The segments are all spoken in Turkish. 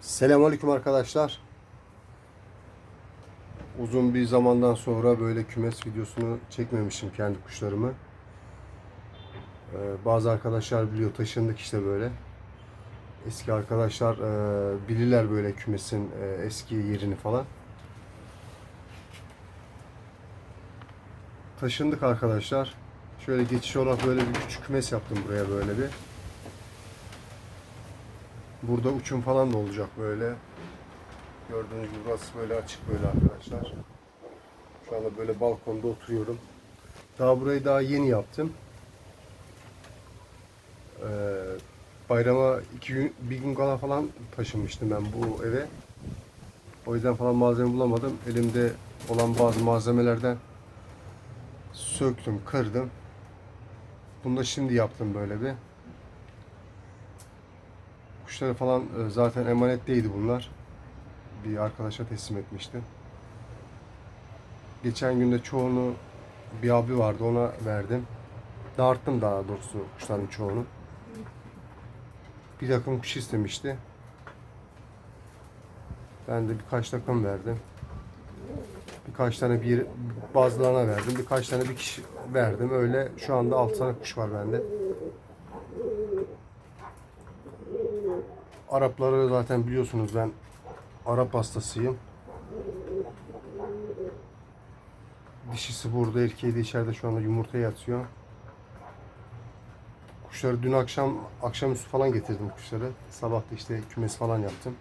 Selamünaleyküm arkadaşlar. Uzun bir zamandan sonra böyle kümes videosunu çekmemişim kendi kuşlarımı. Ee, bazı arkadaşlar biliyor taşındık işte böyle. Eski arkadaşlar e, bilirler böyle kümesin e, eski yerini falan. Taşındık arkadaşlar. Şöyle geçiş olarak böyle bir küçük kümes yaptım buraya böyle bir. Burada uçum falan da olacak böyle. Gördüğünüz gibi burası böyle açık böyle arkadaşlar. Şu anda böyle balkonda oturuyorum. Daha burayı daha yeni yaptım. Ee, bayrama iki gün, bir gün kala falan taşınmıştım ben bu eve. O yüzden falan malzeme bulamadım. Elimde olan bazı malzemelerden söktüm, kırdım. Bunu da şimdi yaptım böyle bir. Kuşları falan e, zaten emanetteydi bunlar. Bir arkadaşa teslim etmiştim. Geçen günde çoğunu bir abi vardı ona verdim. Dağıttım daha doğrusu kuşların çoğunu. Bir takım kuş istemişti. Ben de birkaç takım verdim. Birkaç tane bir bazılarına verdim. Birkaç tane bir kişi verdim. Öyle şu anda 6 tane kuş var bende. Arapları zaten biliyorsunuz ben Arap hastasıyım. Dişisi burada, erkeği de içeride şu anda yumurta yatıyor. Kuşları dün akşam, akşamüstü falan getirdim kuşları. Sabah da işte kümes falan yaptım.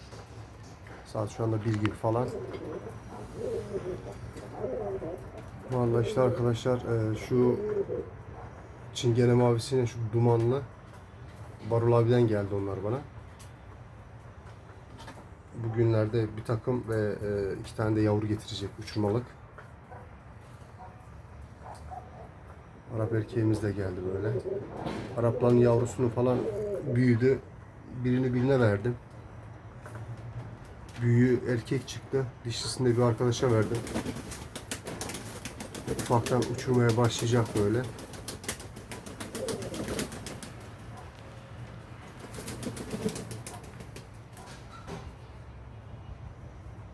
Saat şu anda bir gibi falan. Vallahi işte arkadaşlar e, şu Çingene mavisine şu dumanlı Barul abiden geldi onlar bana. Bugünlerde bir takım ve e, iki tane de yavru getirecek uçurmalık. Arap erkeğimiz de geldi böyle. Arapların yavrusunu falan büyüdü. Birini birine verdim. Büyüğü erkek çıktı. Dişisini de bir arkadaşa verdim. Ufaktan uçurmaya başlayacak böyle.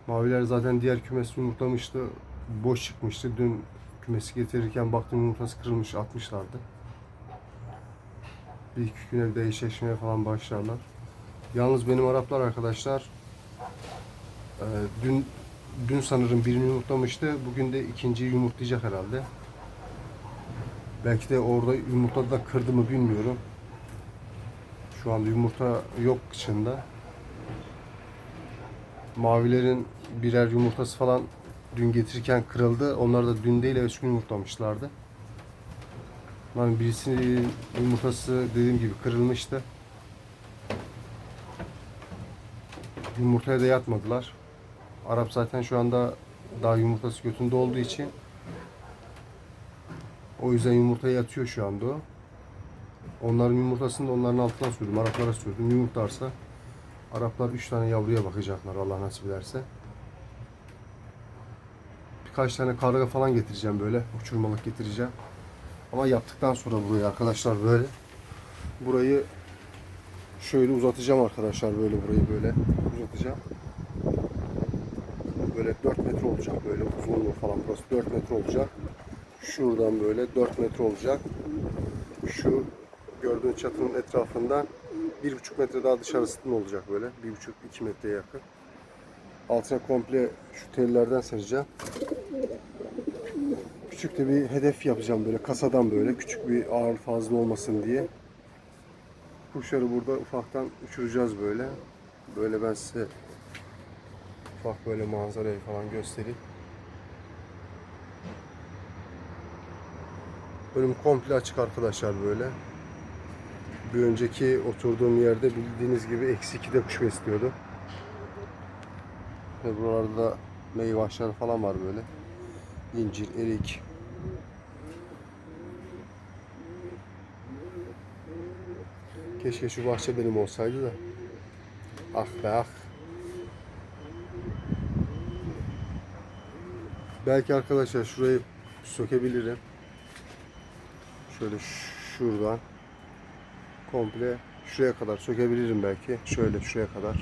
Maviler zaten diğer kümes yumurtlamıştı. Boş çıkmıştı. Dün kümesi getirirken baktım yumurtası kırılmış atmışlardı. Bir iki güne bir de eşleşmeye falan başlarlar. Yalnız benim Araplar arkadaşlar e, dün dün sanırım birini yumurtlamıştı. Bugün de ikinciyi yumurtlayacak herhalde. Belki de orada yumurtadı da kırdı mı bilmiyorum. Şu anda yumurta yok kıçında. Mavilerin birer yumurtası falan dün getirirken kırıldı. Onlar da dün değil evvelsi gün yumurtlamışlardı. Lan birisinin yumurtası dediğim gibi kırılmıştı. Yumurtaya da yatmadılar. Arap zaten şu anda daha yumurtası götünde olduğu için o yüzden yumurtaya yatıyor şu anda o. Onların yumurtasını da onların altına sürdüm. Araplara sürdüm. Yumurtlarsa Araplar 3 tane yavruya bakacaklar Allah nasip ederse. Birkaç tane karga falan getireceğim böyle. Uçurmalık getireceğim. Ama yaptıktan sonra burayı arkadaşlar böyle. Burayı şöyle uzatacağım arkadaşlar böyle burayı böyle uzatacağım. Böyle 4 metre olacak böyle uzunluğu falan burası 4 metre olacak. Şuradan böyle 4 metre olacak. Şu gördüğün çatının etrafından bir buçuk metre daha dışarısında olacak böyle. Bir buçuk iki metreye yakın. Altına komple şu tellerden sereceğim. Küçük de bir hedef yapacağım böyle kasadan böyle. Küçük bir ağır fazla olmasın diye. Kuşları burada ufaktan uçuracağız böyle. Böyle ben size ufak böyle manzarayı falan göstereyim. Önüm komple açık arkadaşlar böyle. Bir önceki oturduğum yerde bildiğiniz gibi eksi 2'de kuş besliyordu. Ve buralarda da meyve ağaçları falan var böyle. İncir, erik. Keşke şu bahçe benim olsaydı da. Ah be ah. Belki arkadaşlar şurayı sökebilirim. Şöyle şuradan komple şuraya kadar sökebilirim belki. Şöyle şuraya kadar.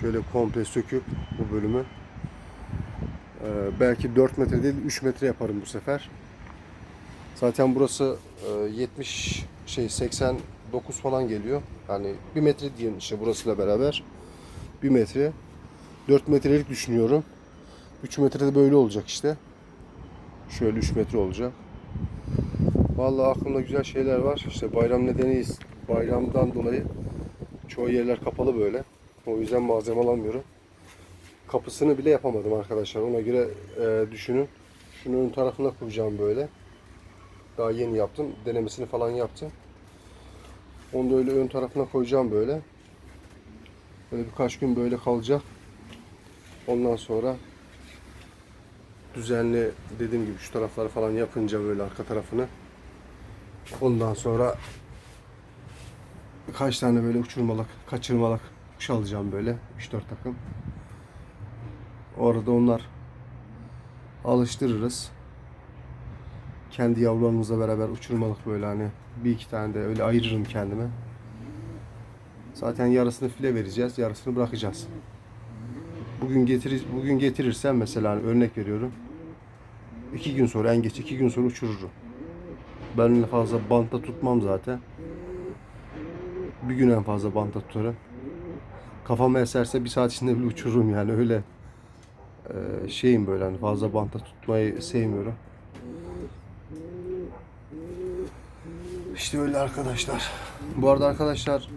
Şöyle komple söküp bu bölümü ee, belki 4 metre değil 3 metre yaparım bu sefer. Zaten burası e, 70 şey 89 falan geliyor. Yani 1 metre diyelim işte burasıyla beraber. 1 metre. 4 metrelik düşünüyorum. 3 metrede böyle olacak işte. Şöyle 3 metre olacak. Vallahi aklımda güzel şeyler var. İşte bayram nedeniyiz. Bayramdan dolayı çoğu yerler kapalı böyle. O yüzden malzeme alamıyorum. Kapısını bile yapamadım arkadaşlar. Ona göre e, düşünün. Şunu ön tarafına kuracağım böyle. Daha yeni yaptım. Denemesini falan yaptım. Onu da öyle ön tarafına koyacağım böyle. Böyle birkaç gün böyle kalacak. Ondan sonra düzenli dediğim gibi şu tarafları falan yapınca böyle arka tarafını ondan sonra birkaç tane böyle uçurmalık, kaçırmalık kuş alacağım böyle 3-4 takım. Orada onlar alıştırırız. Kendi yavrularımızla beraber uçurmalık böyle hani bir iki tane de öyle ayırırım kendime. Zaten yarısını file vereceğiz, yarısını bırakacağız. Bugün getirir, bugün getirirsem mesela hani örnek veriyorum. iki gün sonra en geç iki gün sonra uçururum. Ben fazla bantta tutmam zaten. Bir gün en fazla bantta tutarım. Kafama eserse bir saat içinde bile uçururum yani öyle e, şeyim böyle hani fazla bantta tutmayı sevmiyorum. İşte öyle arkadaşlar. Bu arada arkadaşlar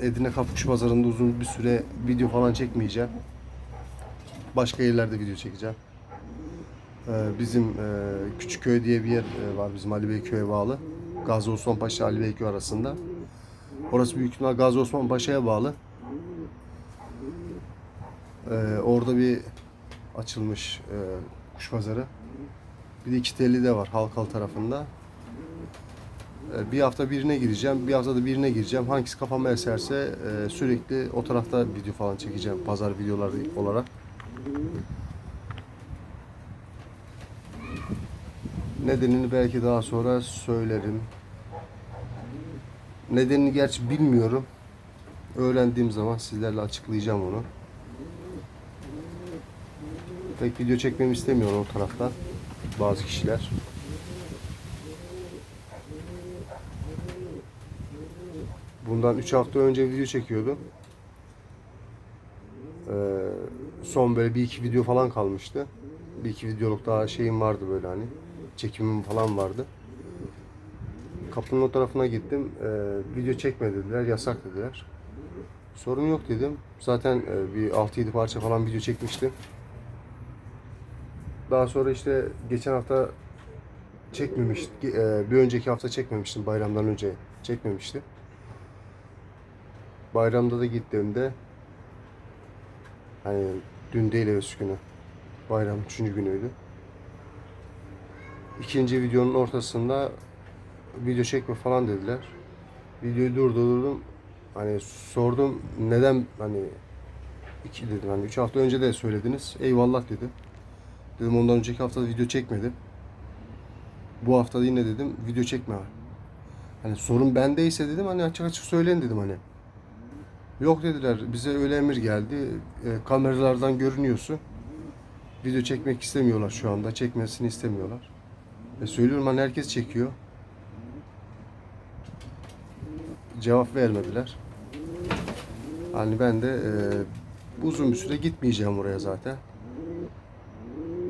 Edirne Kapkuş Pazarı'nda uzun bir süre video falan çekmeyeceğim. Başka yerlerde video çekeceğim. Ee, bizim e, Küçükköy diye bir yer e, var bizim Ali Beyköy'e bağlı. Gazi Osman Paşa Ali Beyköy arasında. Orası büyük ihtimal Gazi Osman Paşa'ya bağlı. Ee, orada bir açılmış e, kuş pazarı. Bir de iki telli de var Halkalı tarafında. Ee, Bir hafta birine gireceğim, bir hafta da birine gireceğim. Hangisi kafama eserse sürekli o tarafta video falan çekeceğim pazar videoları olarak. Nedenini belki daha sonra söylerim. Nedenini gerçi bilmiyorum. Öğrendiğim zaman sizlerle açıklayacağım onu. Pek video çekmemi istemiyor o taraftan bazı kişiler. Bundan 3 hafta önce video çekiyordum. Ee, son böyle bir iki video falan kalmıştı. Bir iki videoluk daha şeyim vardı böyle hani. Çekimim falan vardı. Kapının o tarafına gittim. Ee, video çekme dediler. Yasak dediler. Sorun yok dedim. Zaten e, bir 6-7 parça falan video çekmiştim. Daha sonra işte geçen hafta çekmemiştim. Bir önceki hafta çekmemiştim. Bayramdan önce çekmemiştim. Bayramda da gittiğimde hani dün değil evvelsi günü. Bayram üçüncü günüydü. İkinci videonun ortasında video çekme falan dediler. Videoyu durdurdum. Hani sordum neden hani iki dedim hani üç hafta önce de söylediniz. Eyvallah dedim. Dedim ondan önceki hafta video çekmedim. Bu hafta yine dedim video çekme. Hani sorun bendeyse dedim hani açık açık söyleyin dedim hani. Yok dediler bize öyle emir geldi. E, kameralardan görünüyorsun. Video çekmek istemiyorlar şu anda. Çekmesini istemiyorlar. E, söylüyorum hani herkes çekiyor. Cevap vermediler. Hani ben de e, uzun bir süre gitmeyeceğim oraya zaten.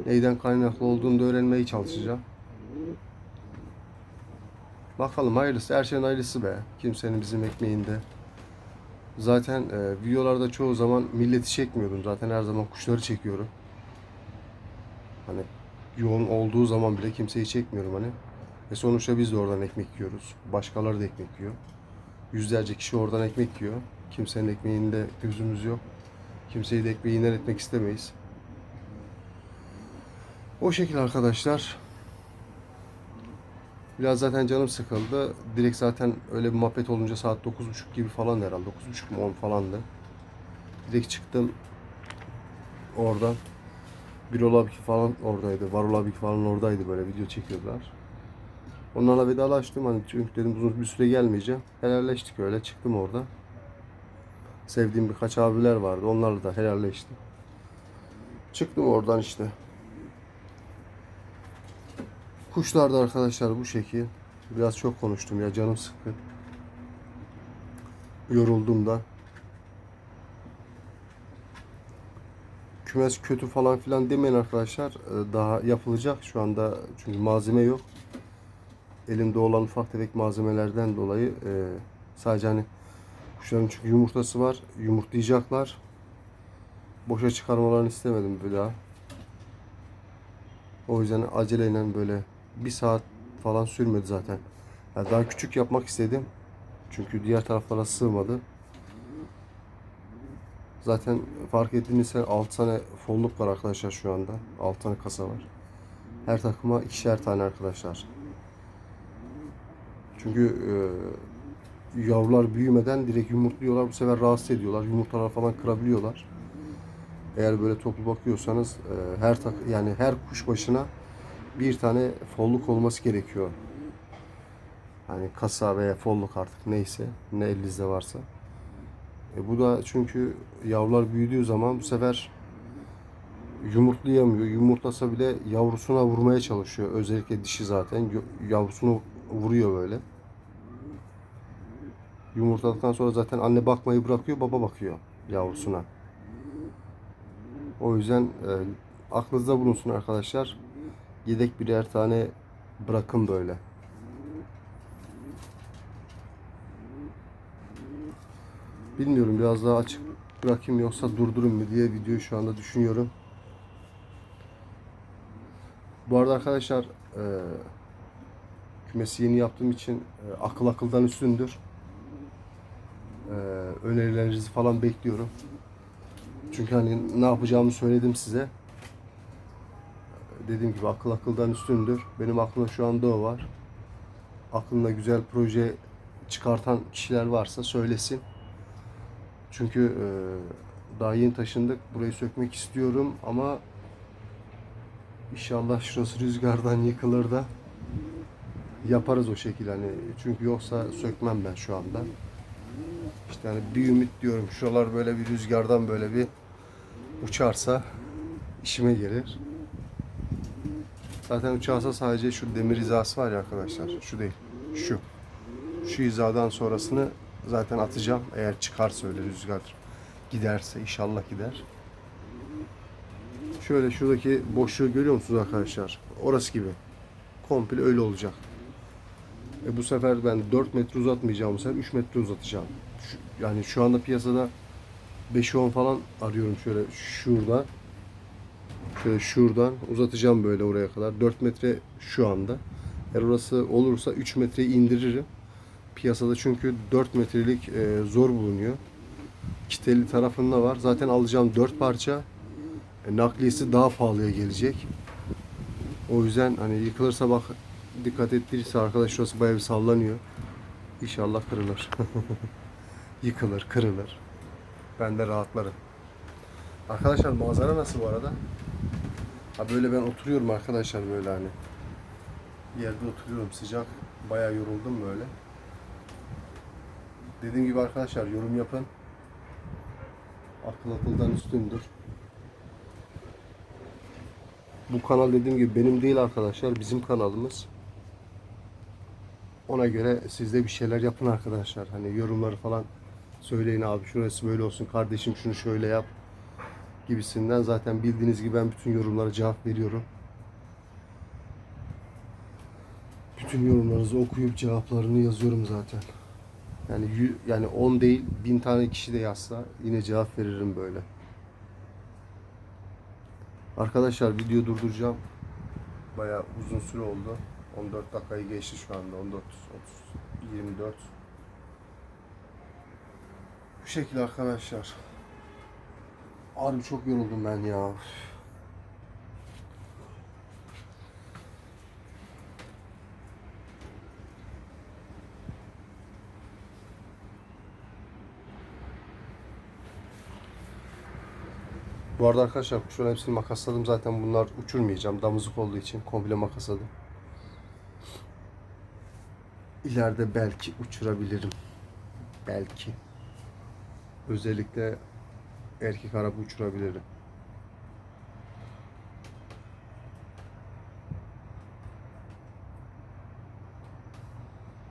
Neyden kaynaklı olduğunu da öğrenmeye çalışacağım. Bakalım hayırlısı. Her şeyin hayırlısı be. Kimsenin bizim ekmeğinde. Zaten e, videolarda çoğu zaman milleti çekmiyordum. Zaten her zaman kuşları çekiyorum. Hani yoğun olduğu zaman bile kimseyi çekmiyorum hani. Ve sonuçta biz de oradan ekmek yiyoruz. Başkaları da ekmek yiyor. Yüzlerce kişi oradan ekmek yiyor. Kimsenin ekmeğinde gözümüz yok. Kimseyi de ekmeğinden etmek istemeyiz. O şekilde arkadaşlar. Biraz zaten canım sıkıldı. Direkt zaten öyle bir muhabbet olunca saat 9.30 gibi falan herhalde. 9.30 mu 10 falandı. Direkt çıktım. Oradan. Birol abi falan oradaydı. Varol abi falan oradaydı böyle video çekiyorlar. Onlarla vedalaştım hani çünkü dedim uzun bir süre gelmeyeceğim. Helalleştik öyle çıktım orada. Sevdiğim birkaç abiler vardı. Onlarla da helalleştim. Çıktım oradan işte. Kuşlar da arkadaşlar bu şekil. Biraz çok konuştum ya canım sıkkın. Yoruldum da. Kümes kötü falan filan demeyin arkadaşlar. Ee, Daha yapılacak şu anda çünkü malzeme yok. Elimde olan ufak tefek malzemelerden dolayı e, sadece hani kuşların çünkü yumurtası var. Yumurtlayacaklar. Boşa çıkarmalarını istemedim bir daha. O yüzden aceleyle böyle bir saat falan sürmedi zaten. Yani daha küçük yapmak istedim. Çünkü diğer taraflara sığmadı. Zaten fark ettiğiniz 6 tane folluk var arkadaşlar şu anda. 6 tane kasa var. Her takıma ikişer tane arkadaşlar. Çünkü e, yavrular büyümeden direkt yumurtluyorlar. Bu sefer rahatsız ediyorlar. Yumurtalar falan kırabiliyorlar. Eğer böyle toplu bakıyorsanız e, her tak yani her kuş başına bir tane folluk olması gerekiyor. Hani kasa veya folluk artık neyse ne elinizde varsa. E bu da çünkü yavrular büyüdüğü zaman bu sefer yumurtlayamıyor. Yumurtlasa bile yavrusuna vurmaya çalışıyor. Özellikle dişi zaten yavrusunu vuruyor böyle. Yumurtladıktan sonra zaten anne bakmayı bırakıyor, baba bakıyor yavrusuna. O yüzden e, aklınızda bulunsun arkadaşlar. Yedek birer tane bırakın böyle. Bilmiyorum biraz daha açık bırakayım yoksa durdurun mu diye videoyu şu anda düşünüyorum. Bu arada arkadaşlar e, kümesi yeni yaptığım için e, akıl akıldan üstündür. E, önerilerinizi falan bekliyorum. Çünkü hani ne yapacağımı söyledim size. Dediğim gibi akıl akıldan üstündür. Benim aklımda şu anda o var. Aklında güzel proje çıkartan kişiler varsa söylesin. Çünkü e, daha yeni taşındık. Burayı sökmek istiyorum ama inşallah şurası rüzgardan yıkılır da yaparız o şekilde hani çünkü yoksa sökmem ben şu anda. İşte hani bir ümit diyorum şuralar böyle bir rüzgardan böyle bir uçarsa işime gelir. Zaten uçarsa sadece şu demir hizası var ya arkadaşlar. Şu değil. Şu. Şu hizadan sonrasını zaten atacağım. Eğer çıkarsa öyle rüzgar giderse inşallah gider. Şöyle şuradaki boşluğu görüyor musunuz arkadaşlar? Orası gibi. Komple öyle olacak. E bu sefer ben 4 metre uzatmayacağım bu sefer 3 metre uzatacağım. Şu- yani şu anda piyasada 5-10 falan arıyorum şöyle şuradan. Şöyle şuradan uzatacağım böyle oraya kadar. 4 metre şu anda. Eğer orası olursa 3 metreyi indiririm. Piyasada çünkü 4 metrelik e, zor bulunuyor. Kiteli tarafında var. Zaten alacağım 4 parça. E, nakliyesi daha pahalıya gelecek. O yüzden hani yıkılırsa bak dikkat ettirirse arkadaş şurası bayağı bir sallanıyor. İnşallah kırılır. Yıkılır, kırılır. Ben de rahatlarım. Arkadaşlar manzara nasıl bu arada? Ha böyle ben oturuyorum arkadaşlar böyle hani. Yerde oturuyorum sıcak. Bayağı yoruldum böyle. Dediğim gibi arkadaşlar yorum yapın. Akıl akıldan üstündür. Bu kanal dediğim gibi benim değil arkadaşlar. Bizim kanalımız. Ona göre siz de bir şeyler yapın arkadaşlar. Hani yorumları falan söyleyin abi şurası böyle olsun kardeşim şunu şöyle yap gibisinden. Zaten bildiğiniz gibi ben bütün yorumlara cevap veriyorum. Bütün yorumlarınızı okuyup cevaplarını yazıyorum zaten. Yani yani 10 değil bin tane kişi de yazsa yine cevap veririm böyle. Arkadaşlar video durduracağım. Bayağı uzun süre oldu. 14 dakikayı geçti şu anda. 14, 30, 24. Bu şekilde arkadaşlar. Harbi çok yoruldum ben ya. Bu arada arkadaşlar kuşların hepsini makasladım. Zaten bunlar uçurmayacağım. Damızlık olduğu için komple makasladım. İleride belki uçurabilirim. Belki. Özellikle erkek araba uçurabilirim.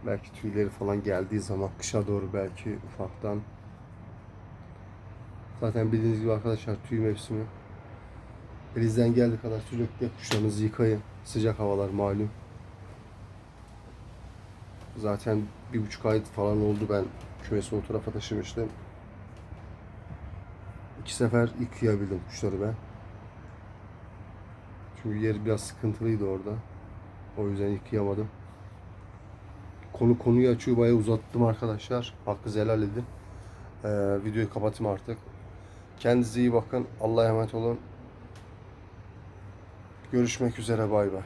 Belki tüyleri falan geldiği zaman kışa doğru belki ufaktan. Zaten bildiğiniz gibi arkadaşlar tüy mevsimi. Elinizden geldiği kadar sürekli kuşlarınızı yıkayın. Sıcak havalar malum. Zaten bir buçuk ay falan oldu ben kümesi o tarafa taşımıştım. İki sefer yıkayabildim kuşları ben. Çünkü yer biraz sıkıntılıydı orada. O yüzden yıkayamadım. Konu konuyu açıyor bayağı uzattım arkadaşlar. Hakkı helal edin. Ee, videoyu kapatayım artık. Kendinize iyi bakın. Allah'a emanet olun. Görüşmek üzere bay bay.